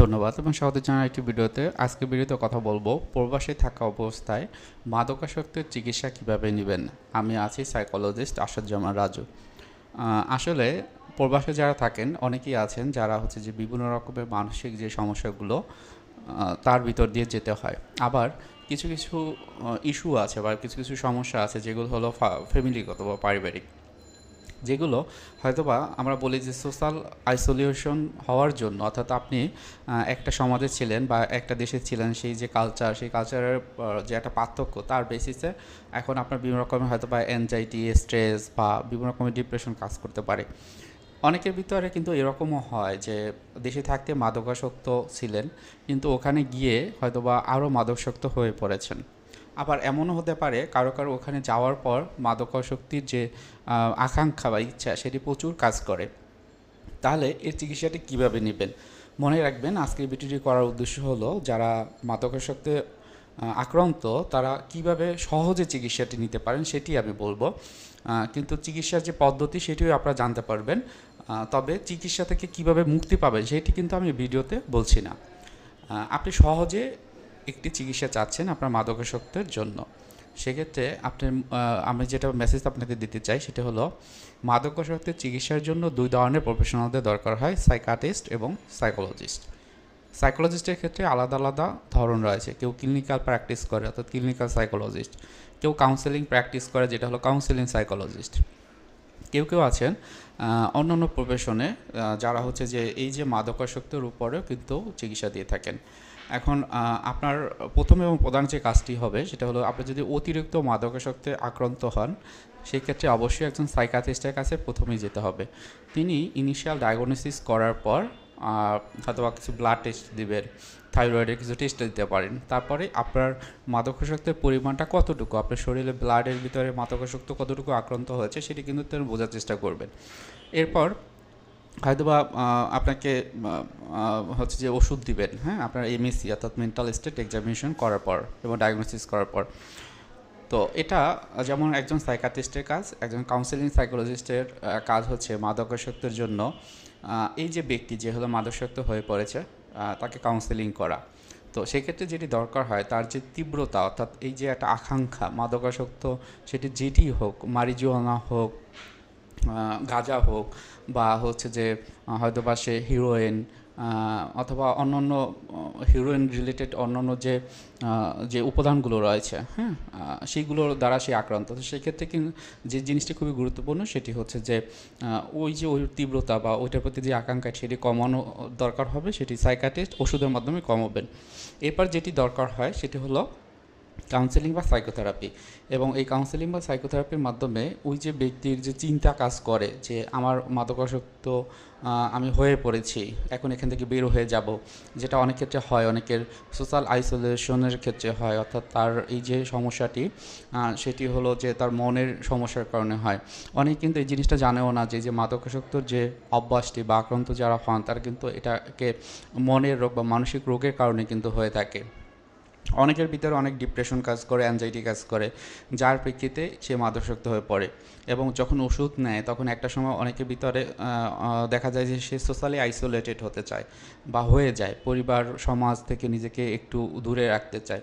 ধন্যবাদ এবং স্বাগত জানাই একটি ভিডিওতে। আজকে ভিডিওতে কথা বলব, প্রবাসে থাকা অবস্থায় মাদকাসক্তের চিকিৎসা কীভাবে নেবেন? আমি আছি সাইকোলজিস্ট আসাদুজ্জামান রাজু। আসলে প্রবাসে যারা থাকেন, অনেকেই আছেন যারা হচ্ছে যে বিভিন্ন রকমের মানসিক যে সমস্যাগুলো তার ভিতর দিয়ে যেতে হয়। আবার কিছু কিছু ইস্যু আছে বা কিছু কিছু সমস্যা আছে যেগুলো হলো ফ্যামিলিগত বা পারিবারিক। যেগুলো হয়তোবা আমরা বলি যে সোশ্যাল আইসোলিয়েশন হওয়ার জন্য, অর্থাৎ আপনি একটা সমাজে ছিলেন বা একটা দেশে ছিলেন, সেই যে কালচার সেই কালচারের যে একটা পার্থক্য, তার বেসিসে এখন আপনার বিভিন্ন রকমের হয়তো বা অ্যাংজাইটি স্ট্রেস বা বিভিন্ন রকমের ডিপ্রেশন কাজ করতে পারে। অনেকের ভিতরে কিন্তু এরকমও হয় যে দেশে থাকতে মাদকাসক্ত ছিলেন, কিন্তু ওখানে গিয়ে হয়তোবা আরও মাদকাসক্ত হয়ে পড়েছেন। আবার এমনও হতে পারে, কারও কারও ওখানে যাওয়ার পর মাদকাসক্তির যে আকাঙ্ক্ষা বা ইচ্ছা সেটি প্রচুর কাজ করে। তাহলে এর চিকিৎসাটি কীভাবে নেবেন? মনে রাখবেন, আজকের ভিডিওটি করার উদ্দেশ্য হলো, যারা মাদকাসক্তে আক্রান্ত, তারা কীভাবে সহজে চিকিৎসাটি নিতে পারেন সেটি আমি বলব। কিন্তু চিকিৎসার যে পদ্ধতি, সেটিও আপনারা জানতে পারবেন। তবে চিকিৎসা থেকে কীভাবে মুক্তি পাবেন, সেটি কিন্তু আমি ভিডিওতে বলছি না। আপনি সহজে একটি চিকিৎসা চাচ্ছেন আপনার মাদকাসক্তের জন্য। সেক্ষেত্রে আপনি আমি যেটা মেসেজ আপনাকে দিতে চাই সেটা হলো, মাদকাসক্তের চিকিৎসার জন্য দুই ধরনের প্রফেশনালদের দরকার হয় সাইকাটিস্ট এবং সাইকোলজিস্ট সাইকোলজিস্টের ক্ষেত্রে আলাদা আলাদা ধরন রয়েছে। কেউ ক্লিনিক্যাল প্র্যাকটিস করে, অর্থাৎ ক্লিনিক্যাল সাইকোলজিস্ট কেউ কাউন্সেলিং প্র্যাকটিস করে, যেটা হলো কাউন্সেলিং সাইকোলজিস্ট কেউ কেউ আছেন অন্য অন্য প্রফেশনে যারা হচ্ছে যে এই যে মাদকাসক্তের উপরেও কিন্তু চিকিৎসা দিয়ে থাকেন। এখন আপনার প্রথম এবং প্রধান যে কাজটি হবে সেটা হলো আপনি যদি অতিরিক্ত মাদকাসক্তে আক্রান্ত হন, সেক্ষেত্রে অবশ্যই একজন সাইকাথিস্টের কাছে প্রথমেই যেতে হবে। তিনি ইনিশিয়াল ডায়াগনোসিস করার পর আহ, হয়তো বা কিছু ব্লাড টেস্ট দিবেন থাইরয়েডের কিছু টেস্ট দিতে পারেন। তারপরে আপনার মাদকাসক্তের পরিমাণটা কতটুকু? আপনার শরীরে ব্লাডের ভিতরে মাদকাসক্ত কতটুকু আক্রান্ত হয়েছে সেটি কিন্তু তিনি বোঝার চেষ্টা করবেন। এরপর হয়তোবা আপনাকে হচ্ছে যে ওষুধ দিবেন হ্যাঁ? আপনার এমএসসি অর্থাৎ মেন্টাল স্টেট এক্সামিনেশন করার পর এবং ডায়াগনোসিস করার পর। তো এটা যেমন একজন সাইকাটিস্টের কাজ, একজন কাউন্সিলিং সাইকোলজিস্টের কাজ হচ্ছে মাদকাসক্তের জন্য। এই যে ব্যক্তি যে হলো মাদকাসক্ত হয়ে পড়েছে তাকে কাউন্সেলিং করা। তো সেক্ষেত্রে যেটি দরকার হয়, তার যে তীব্রতা, অর্থাৎ এই যে একটা আকাঙ্ক্ষা, মাদকাসক্ত, সেটি যেটি হোক, মারিজুয়ানা হোক গাঁজা হোক, বা হচ্ছে যে হয়তো বা সে হিরোইন অথবা অন্য অন্য হিরোইন রিলেটেড অন্য অন্য যে যে উপাদানগুলো রয়েছে হ্যাঁ সেইগুলোর দ্বারা সে আক্রান্ত। তো সেক্ষেত্রে কিন্তু যে জিনিসটি খুবই গুরুত্বপূর্ণ সেটি হচ্ছে যে ওই যে ওই তীব্রতা বা ওইটার প্রতি যে আকাঙ্ক্ষা সেটি কমানো দরকার হবে, সেটি সাইকাটিস্ট ওষুধের মাধ্যমে কমাবেন। এরপর যেটি দরকার হয় সেটি হলো কাউন্সেলিং বা সাইকোথেরাপি এবং এই কাউন্সেলিং বা সাইকোথেরাপির মাধ্যমে ওই যে ব্যক্তির যে চিন্তা কাজ করে যে আমার মাদকাসক্ত আমি হয়ে পড়েছি, এখন এখান থেকে বের হয়ে যাব, যেটা অনেক ক্ষেত্রে হয়, অনেকের সোশ্যাল আইসোলেশনের ক্ষেত্রে হয়, অর্থাৎ তার এই যে সমস্যাটি সেটি হলো যে তার মনের সমস্যার কারণে হয়। অনেকে কিন্তু এই জিনিসটা জানেও না যে যে মাদকাসক্তর যে অভ্যাসটি বা আক্রান্ত যারা হন, তারা কিন্তু এটাকে মনের রোগ বা মানসিক রোগের কারণে কিন্তু হয়ে থাকে। অনেকের ভিতরে অনেক ডিপ্রেশন কাজ করে অ্যাংজাইটি কাজ করে, যার প্রেক্ষিতে সে মাদকাসক্ত হয়ে পড়ে এবং যখন ওষুধ নেয়, তখন একটা সময় অনেকের ভিতরে দেখা যায় যে সে সোশ্যালি আইসোলেটেড হতে চায় বা হয়ে যায়, পরিবার, সমাজ থেকে নিজেকে একটু দূরে রাখতে চায়।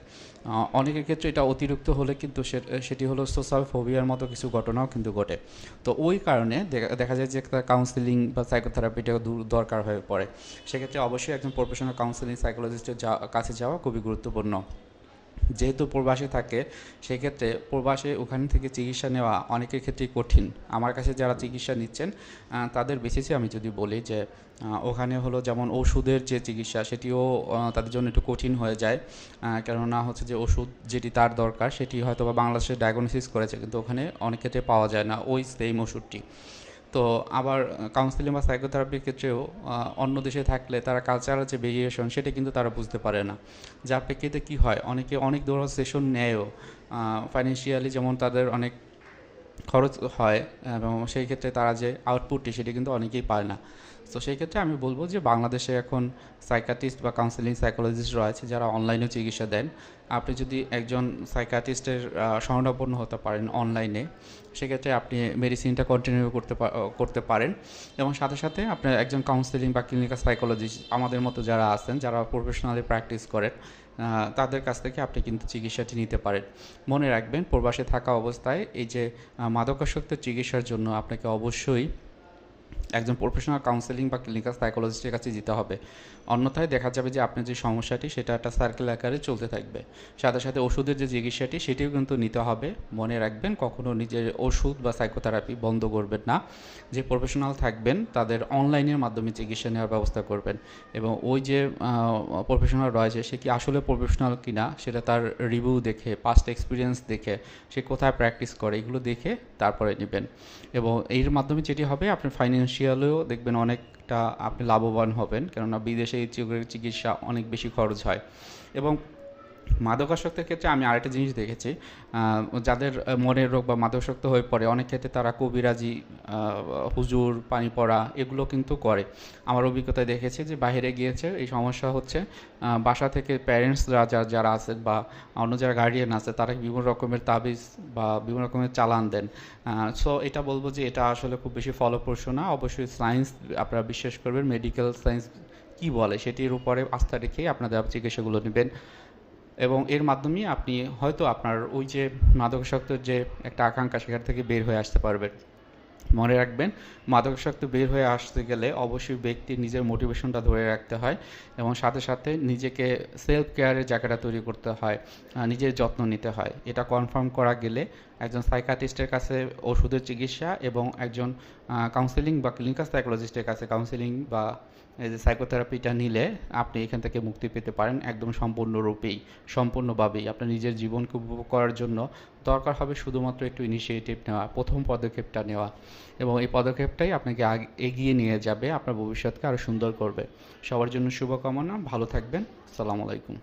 অনেকের ক্ষেত্রে এটা অতিরিক্ত হলে কিন্তু সেটি হলো সোশ্যাল ফোবিয়ার মতো কিছু ঘটনাও কিন্তু ঘটে। তো ওই কারণে দেখা- দেখা যায় যে একটা কাউন্সিলিং বা সাইকোথেরাপিটা দরকার হয়ে পড়ে। সেক্ষেত্রে অবশ্যই একজন প্রফেশনাল কাউন্সিলিং সাইকোলজিস্টের কাছে যাওয়া খুবই গুরুত্বপূর্ণ। যেহেতু প্রবাসে থাকে, সেক্ষেত্রে প্রবাসে ওখান থেকে চিকিৎসা নেওয়া অনেকের ক্ষেত্রেই কঠিন। আমার কাছে যারা চিকিৎসা নিচ্ছেন তাদের বেসিসে আমি যদি বলি যে ওখানে হলো যেমন ওষুধের যে চিকিৎসা, সেটিও তাদের জন্য একটু কঠিন হয়ে যায়। কেননা হচ্ছে যে ওষুধ যেটি তার দরকার, সেটি হয়তো বা বাংলাদেশে ডায়াগনোসিস করেছে, কিন্তু ওখানে অনেক ক্ষেত্রে পাওয়া যায় না, ওই সেম ওষুধটি। তো আবার কাউন্সিলিং বা সাইকোথেরাপির ক্ষেত্রেও অন্য দেশে থাকলে তারা কালচারাল যে ভেরিয়েশন সেটা কিন্তু তারা বুঝতে পারে না। যার প্রেক্ষিতে কী হয়? অনেকে অনেক ধরনের সেশন নেয়ও। ফাইন্যান্সিয়ালি যেমন তাদের অনেক খরচ হয়, এবং সেই ক্ষেত্রে তারা যে আউটপুটটি সেটি কিন্তু অনেকেই পায় না। তো সেই ক্ষেত্রে আমি বলব যে বাংলাদেশে এখন সাইকাটিস্ট বা কাউন্সেলিং সাইকোলজিস্ট রয়েছে যারা অনলাইনে চিকিৎসা দেন। আপনি যদি একজন সাইকাটিস্টের শরণাপন্ন হতে পারেন অনলাইনে সেক্ষেত্রে আপনি মেডিসিনটা কন্টিনিউ করতে করতে পারেন। এবং সাথে সাথে আপনার একজন কাউন্সেলিং বা ক্লিনিক্যাল সাইকোলজিস্ট আমাদের মতো যারা আছেন, যারা প্রফেশনালি প্র্যাকটিস করেন তাদের কাছ থেকে আপনি কিন্তু চিকিৎসাটি নিতে পারেন। মনে রাখবেন, প্রবাসে থাকা অবস্থায় এই যে মাদকাসক্ত চিকিৎসার জন্য আপনাকে অবশ্যই একজন প্রফেশনাল কাউন্সেলিং বা ক্লিনিক্যাল সাইকোলজিস্টের কাছে যেতে হবে। অন্যথায় দেখা যাবে যে আপনার যে সমস্যাটি, সেটা একটা সার্কেল আকারে চলতে থাকবে। সাথে সাথে ওষুধের যে চিকিৎসাটি, সেটিও কিন্তু নিতে হবে। মনে রাখবেন কখনও নিজের ওষুধ বা সাইকোথেরাপি বন্ধ করবেন না। যে প্রফেশনাল থাকবেন, তাদের অনলাইনের মাধ্যমে চিকিৎসা নেওয়ার ব্যবস্থা করবেন। এবং ওই যে প্রফেশনাল রয়েছে, সে কি আসলে প্রফেশনাল কিনা, সেটা তার রিভিউ দেখে পাস্ট এক্সপিরিয়েন্স দেখে, সে কোথায় প্র্যাকটিস করে, এগুলো দেখে তারপরে নেবেন। এবং এর মাধ্যমে যেটি হবে আপনি ফাইন্যান্সিয়ালেও দেখবেন অনেকটা আপনি লাভবান হবেন। কেননা বিদেশে এই চিকিৎসা অনেক বেশি খরচ হয়। এবং মাদকাসক্তের ক্ষেত্রে আমি আরেকটা জিনিস দেখেছি যাদের মনের রোগ বা মাদকাসক্ত হয়ে পড়ে, অনেক ক্ষেত্রে তারা কবিরাজি হুজুর পানি পড়া এগুলো কিন্তু করে। আমার অভিজ্ঞতায় দেখেছি যে বাইরে গিয়েছে, এই সমস্যা হচ্ছে বাসা থেকে প্যারেন্টসরা যারা যারা আছে বা অন্য যারা গার্ডিয়ান আছে, তারা বিভিন্ন রকমের তাবিজ বা বিভিন্ন রকমের চালান দেন। সো এটা বলব যে এটা আসলে খুব বেশি ফলপ্রসূ না, অবশ্যই সায়েন্স আপনারা বিশ্বাস করবেন মেডিকেল সায়েন্স কি বলে সেটির উপরে আস্থা রেখেই আপনাদের চিকিৎসাগুলো নেবেন। এবং এর মাধ্যমে আপনি হয়তো আপনার ওই যে মাদকাসক্ত যে একটা আকাঙ্ক্ষা সেখান থেকে বের হয়ে আসতে পারবেন। মনে রাখবেন, মাদকাসক্ত বের হয়ে আসতে গেলে অবশ্যই ব্যক্তির নিজের মোটিভেশনটা ধরে রাখতে হয় এবং সাথে সাথে নিজেকে সেলফ কেয়ারের জায়গাটা তৈরি করতে হয় নিজের যত্ন নিতে হয়। এটা কনফার্ম করা গেলে একজন সাইকাটিস্টের কাছে ওষুধের চিকিৎসা এবং একজন কাউন্সেলিং বা ক্লিনিক্যাল সাইকোলজিস্টের কাছে কাউন্সেলিং বা এই যে সাইকোথেরাপিটা নিলে আপনি এখান থেকে মুক্তি পেতে পারেন একদম সম্পূর্ণরূপেই, সম্পূর্ণভাবেই। আপনার নিজের জীবনকে উপভোগ করার জন্য দরকার হবে শুধুমাত্র একটু ইনিশিয়েটিভ নেওয়া, প্রথম পদক্ষেপটা নেওয়া এবং এই পদক্ষেপটাই আপনাকে এগিয়ে নিয়ে যাবে, আপনার ভবিষ্যৎকে আরও সুন্দর করবে। সবার জন্য শুভকামনা, ভালো থাকবেন, সালাম আলাইকুম।